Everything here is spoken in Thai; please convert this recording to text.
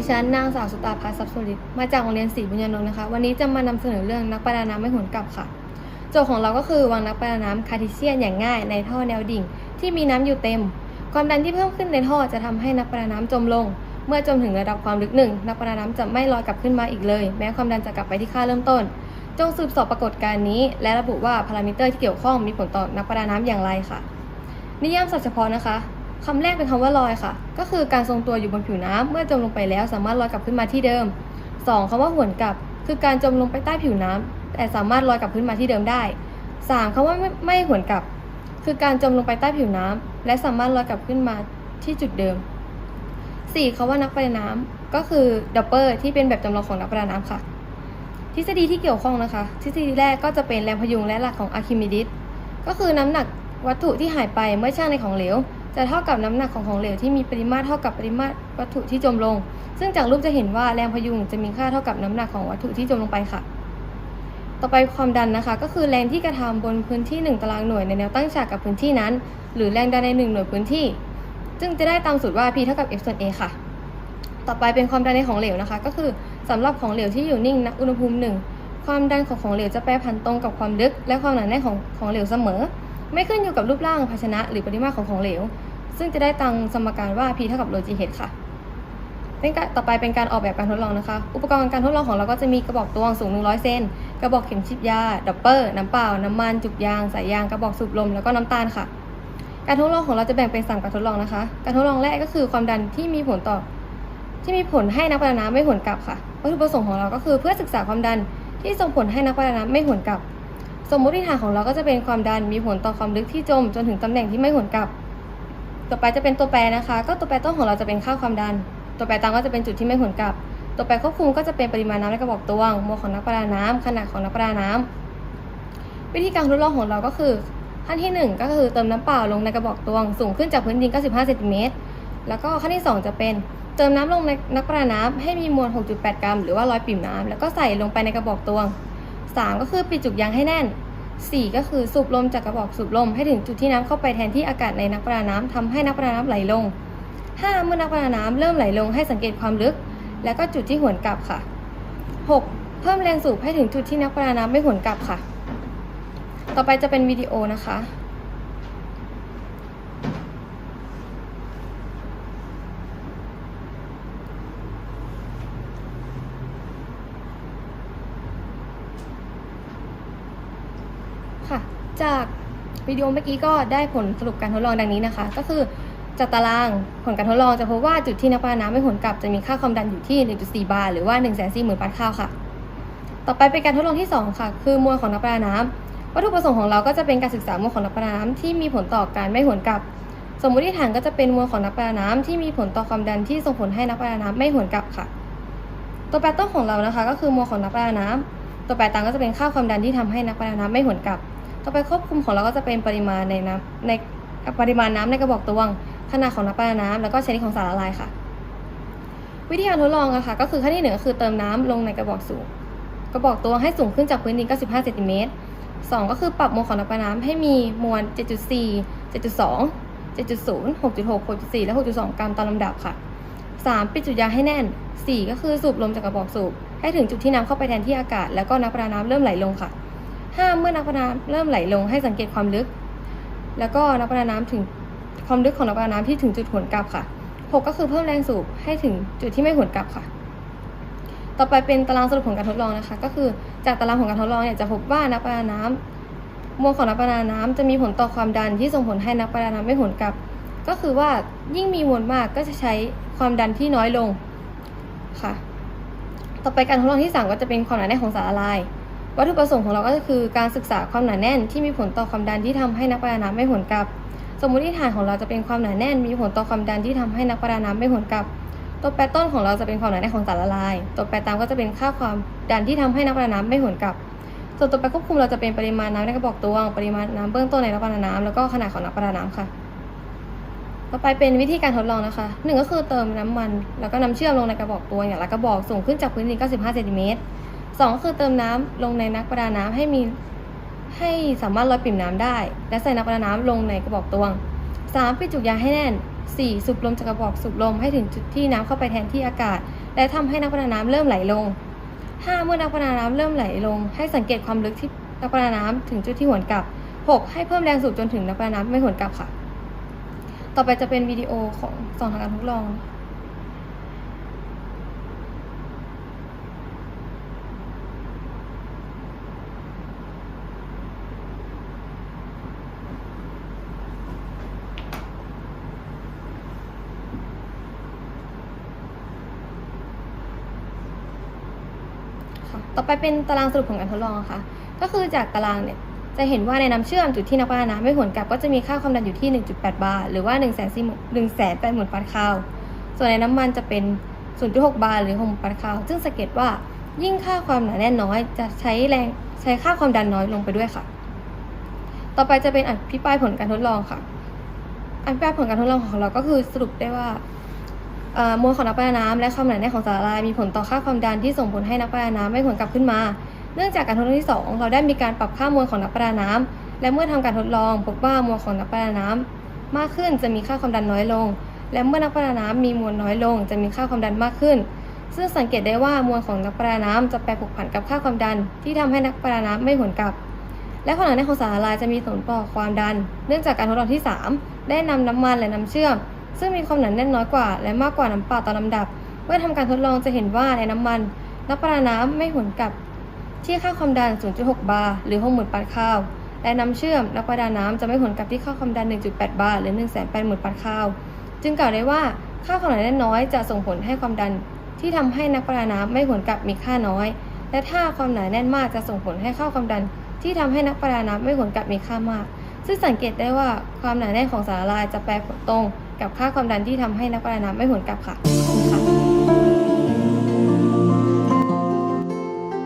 ดิฉันนางสาวสุตาภาสับสุริมาจากโรงเรียนศรีบุญญานนท์นะคะ วันนี้จะมานำเสนอเรื่องนักประดาน้ำไม่หวนกลับค่ะ โจทย์ของเราก็คือวางนักประดาน้ำคาร์ทิเซียนอย่างง่ายในท่อแนวดิ่ง ที่มีน้ำอยู่เต็ม ความดันที่เพิ่มขึ้นในท่อจะทำให้นักประดาน้ำจมลง เมื่อจมถึงระดับความลึกหนึ่งนักประดาน้ำจะไม่ลอยกลับขึ้นมาอีกเลย แม้ความดันจะกลับไปที่ค่าเริ่มต้น จงสืบสอบปรากฏการณ์นี้ และระบุว่าพารามิเตอร์ที่เกี่ยวข้องมีผลต่อนักประดาน้ำอย่างไรค่ะ นิยามศัพท์เฉพาะนะคะ คำแรกเป็นคำว่าลอยค่ะ ก็คือการทรงตัวอยู่บนผิวน้ำเมื่อจมลงไปแล้วสามารถลอยกลับขึ้นมาที่เดิม 2. คำว่าหวนกลับ คือการจมลงไปใต้ผิวน้ำแต่สามารถลอยกลับขึ้นมาที่เดิมได้ 3. คำว่าไม่ไม่หวนกลับ คือการจมลงไปใต้ผิวน้ำและสามารถลอยกลับขึ้นมาที่จุดเดิม 4. คำว่านักประดาน้ำก็คือดับเปอร์ที่เป็นแบบจำลองของนักประดาน้ำค่ะ ทฤษฎีที่เกี่ยวข้องนะคะ ทฤษฎีแรกก็จะเป็นแรงพยุงและหลักของอะร์คิมิดิสก็คือน้ำหนักวัตถุที่หายไปเมื่อชั่งในของเหลว จะเท่ากับน้ำหนักของของเหลวที่มีปริมาตรเท่ากับปริมาตรวัตถุที่จมลง ซึ่งจากรูปจะเห็นว่าแรงพยุงจะมีค่าเท่ากับน้ำหนักของวัตถุที่จมลงไปค่ะ ต่อไปความดันนะคะ ก็คือแรงที่กระทำบนพื้นที่ 1 ตารางหน่วยในแนวตั้งฉากกับพื้นที่นั้น หรือแรงดันใน 1 หน่วยพื้นที่ ซึ่งจะได้ตามสูตรว่า P เท่ากับ F ส่วน A ค่ะ ต่อไปเป็นความดันในของเหลวนะคะ ก็คือสำหรับของเหลวที่อยู่นิ่งณอุณหภูมิหนึ่งความดันของของเหลวจะแปรผันตรงกับความลึก และความหนาแน่นของของเหลวเสมอ ไม่ขึ้นอยู่กับรูปร่างภาชนะ หรือปริมาตรของของเหลว ซึ่งจะได้ตังสมการว่า P เท่ากับโลจีเฮดค่ะเป็นการต่อไปเป็นการออกแบบการทดลองนะคะ อุปกรณ์การทดลองของเราก็จะมีกระบอกตวงสูง 100 เซน กระบอกเข็มฉีดยา ดับเปอร์ น้ำเปล่า น้ำมัน จุกยาง สายยาง กระบอกสูบลม แล้วก็น้ำตาลค่ะ การทดลองของเราจะแบ่งเป็นสามการทดลองนะคะ การทดลองแรกก็คือความดันที่มีผลต่อ ที่มีผลให้นักประดาน้ำไม่หวนกลับค่ะ วัตถุประสงค์ของเราก็คือเพื่อศึกษาความดันที่ส่งผลให้นักประดาน้ำไม่หวนกลับ สมมติฐานของเราก็จะเป็นความดันมีผลต่อความลึกที่จม จนถึงตำแหน่งที่ไม่หวนกลับ ต่อไปจะเป็นตัวแปรนะคะ ก็ตัวแปรต้นของเราจะเป็นค่าความดัน ตัวแปรตามก็จะเป็นจุดที่ไม่หวนกลับ ตัวแปรควบคุมก็จะเป็นปริมาณน้ำในกระบอกตวงโมลของนักประดาน้ำขนาดของนักประดาน้ำวิธีการทดลองของเราก็คือขั้นที่ 1 ก็คือเติมน้ำเปล่าลงในกระบอกตวง สูงขึ้นจากพื้นดิน 95เซนติเมตรแล้วก็ขั้นที่ 2 จะเป็นเติมน้ำลงในนักประดาน้ำให้มีมวล 6.8 กรัม หรือว่า100ปิ่มน้ำแล้วก็ใส่ลงไปในกระบอกตวง 3 ก็คือปิดจุกยางให้แน่น 4 ก็คือสูบลมจากกระบอกสูบลมให้ถึงจุดที่น้ำเข้าไปแทนที่อากาศในนักประดาน้ำทำให้นักประดาน้ำไหลลง 5 เมื่อนักประดาน้ำเริ่มไหลลงให้สังเกตความลึก และก็จุดที่หวนกลับค่ะ 6. เพิ่มแรงสูบให้ถึงจุดที่นักประดาน้ำไม่หวนกลับค่ะ ต่อไปจะเป็นวิดีโอนะคะ ค่ะ จากวิดีโอเมื่อกี้ก็ได้ผลสรุปการทดลองดังนี้นะคะ ก็คือจากตารางผลการทดลองจะพบว่าจุดที่นักประดาน้ำไม่หวนกลับจะมีค่าความดันอยู่ที่ 1.4 บาร์หรือว่า 1 4 0 0 0 0ปาร์คาวค่ะ ต่อไปเป็นการทดลองที่ 2 ค่ะ คือมวลของนักประดาน้ำวัตถุประสงค์ของเราก็จะเป็นการศึกษามวลของนักประดาน้ำที่มีผลต่อการไม่หวนกลับ สมมติฐานก็จะเป็นมวลของนักประดาน้ำที่มีผลต่อความดันที่ส่งผลให้นักประดาน้ำไม่หวนกลับค่ะ ตัวแปรต้นของเรานะคะ ก็คือมวลของนักประดาน้ำตัวแปรตามก็จะเป็นค่าความดันที่ทำให้นักประดาน้ำไม่หวนกลับ ต่อไปควบคุมของเราก็จะเป็นปริมาณในน้ำในปริมาณน้ำในกระบอกตวง ขนาดของนักประดาน้ำแล้วก็ชนิดของสารละลายค่ะ วิธีการทดลองอะค่ะ ก็คือขั้นที่หนึ่งก็คือเติมน้ำลงในกระบอกสูง กระบอกตวงให้สูงขึ้นจากพื้นดิน 95เซนติเมตรสองก็คือปรับมวลของนักประดาน้ำให้มีมวล 7.4 7.2 7.0 6.6 6.4 และ 6.2 กรัมตามลำดับค่ะ 3. ปิดจุดยาให้แน่น 4 ก็คือสูบลมจากกระบอกสูบ ให้ถึงจุดที่น้ำเข้าไปแทนที่อากาศ แล้วก็นักประดาน้ำเริ่มไหลลงค่ะ 5. เมื่อนักประดาน้ำเริ่มไหลลงให้สังเกตความลึก แล้วก็นักประดาน้ำถึงความลึกของนักประดาน้ำที่ถึงจุดหวนกลับค่ะ 6 ก็คือเพิ่มแรงสูบให้ถึงจุดที่ไม่หวนกลับค่ะ ต่อไปเป็นตารางสรุปผลการทดลองนะคะ ก็คือจากตารางของการทดลองเนี่ยจะพบว่านักประดาน้ำมวลของนักประดาน้ำจะมีผลต่อความดันที่ส่งผลให้นักประดาน้ำไม่หวนกลับ ก็คือว่ายิ่งมีมวลมากก็จะใช้ความดันที่น้อยลงค่ะ ต่อไปการทดลองที่ 3 ก็จะเป็นความหนาแน่นของสารละลาย วัตถุประสงค์ของเราก็คือการศึกษาความหนาแน่นที่มีผลต่อความดันที่ทำให้นักประดาน้ำไม่หวนกลับ สมมติฐานของเราจะเป็นความหนาแน่น มีผลต่อความดันที่ทำให้นักประดาน้ำไม่หวนกลับ ตัวแปรต้นของเราจะเป็นความหนาแน่นของสารละลาย ตัวแปรตามก็จะเป็นค่าความดันที่ทำให้นักประดาน้ำไม่หวนกลับ ส่วนตัวแปรควบคุมเราจะเป็นปริมาณน้ำในกระบอกตวง ปริมาณน้ำเบื้องต้นในนักประดาน้ำแล้วก็ขนาดของนักประดาน้ำค่ะ ต่อไปเป็นวิธีการทดลองนะคะหนึ่งก็คือเติมน้ำมัน แล้วก็น้ำเชื่อมลงในกระบอกตวงอย่างละกระบอกสูงขึ้นจากพื้นดิน 95เซนติเมตร สองคือเติมน้ำลงในนักประดาน้ำให้มีให้สามารถลอยปิ่มน้ำได้ และใส่นักประดาน้ำลงในกระบอกตวง 3. ปิดจุกยางให้แน่น 4. สูบลมจากกระบอกสูบลมให้ถึงจุดที่น้ำเข้าไปแทนที่อากาศ และและทำให้นักประดาน้ำเริ่มไหลลง 5. เมื่อนักประดาน้ำเริ่มไหลลง ให้สังเกตความลึกที่นักประดาน้ำถึงจุดที่หวนกลับ 6. ให้เพิ่มแรงสูบจนถึงนักประดาน้ำไม่หวนกลับค่ะ ต่อไปจะเป็นวิดีโอของสองทางการทดลอง ค่ะ ต่อไปเป็นตารางสรุปของการทดลองค่ะ ก็คือจากตารางเนี่ยจะเห็นว่าในน้ำเชื่อมจุดที่นักประดาน้ำไม่หวนกลับก็จะมีค่าความดันอยู่ที่ 1.8 บาร์หรือว่า1 4 1 8 0 0 0 ปาสคาล ส่วนในน้ำมันจะเป็น 0.6 บาร์หรือ6ปาสคาล ซึ่งสังเกตว่ายิ่งค่าความหนาแน่นน้อย จะใช้แรงใช้ค่าความดันน้อยลงไปด้วยค่ะ ต่อไปจะเป็นอภิปรายผลการทดลองค่ะ อภิปรายผลการทดลองของเราก็คือสรุปได้ว่า มวลของนักประดาน้ำและความหนาแน่นของสาหร่ายมีผลต่อค่าความดันที่ส่งผลให้นักประดาน้ำไม่หวนกลับขึ้นมา เนื่องจากการทดลองที่ 2 เราได้มีการปรับค่ามวลของนักประดาน้ำและเมื่อทำการทดลองพบว่ามวลของนักประดาน้ำมากขึ้นจะมีค่าความดันน้อยลง และเมื่อนักประดาน้ำมีมวลน้อยลง จะมีค่าความดันมากขึ้น ซึ่งสังเกตได้ว่ามวลของนักประดาน้ำจะแปรผกผันกับค่าความดัน ที่ทำให้นักประดาน้ำไม่หวนกลับ และความหนาแน่นของสาหร่ายจะมีผลต่อความดัน เนื่องจากการทดลองที่ 3 ได้นำน้ำมันและน้ำเชื่อม ซึ่งมีความหนาแน่นน้อยกว่า และมากกว่าน้ำเปล่าตามลำดับ เมื่อทำการทดลองจะเห็นว่าในน้ำมันนักประดาน้ำไม่หวนกลับ ที่ค่าความดัน 0.6 บาร์หรือ60,000ปาสคาลและน้ำเชื่อมนักประดาน้ำจะไม่หวนกลับที่ค่าความดัน 1.8 บาร์หรือ180,000ปาสคาลจึงกล่าวได้ว่าค่าความหนาแน่นน้อยจะส่งผลให้ความดัน ที่ทำให้นักประดาน้ำไม่หวนกลับมีค่าน้อย และถ้าความหนาแน่นมากจะส่งผลให้ค่าความดัน ที่ทำให้นักประดาน้ำไม่หวนกลับมีค่ามาก ซึ่งสังเกตได้ว่าความหนาแน่นของสาหร่ายจะแปรผลตรง กับค่าความดันที่ทำให้นักประดาน้ำไม่หวนกลับค่ะขอบคุณค่ะ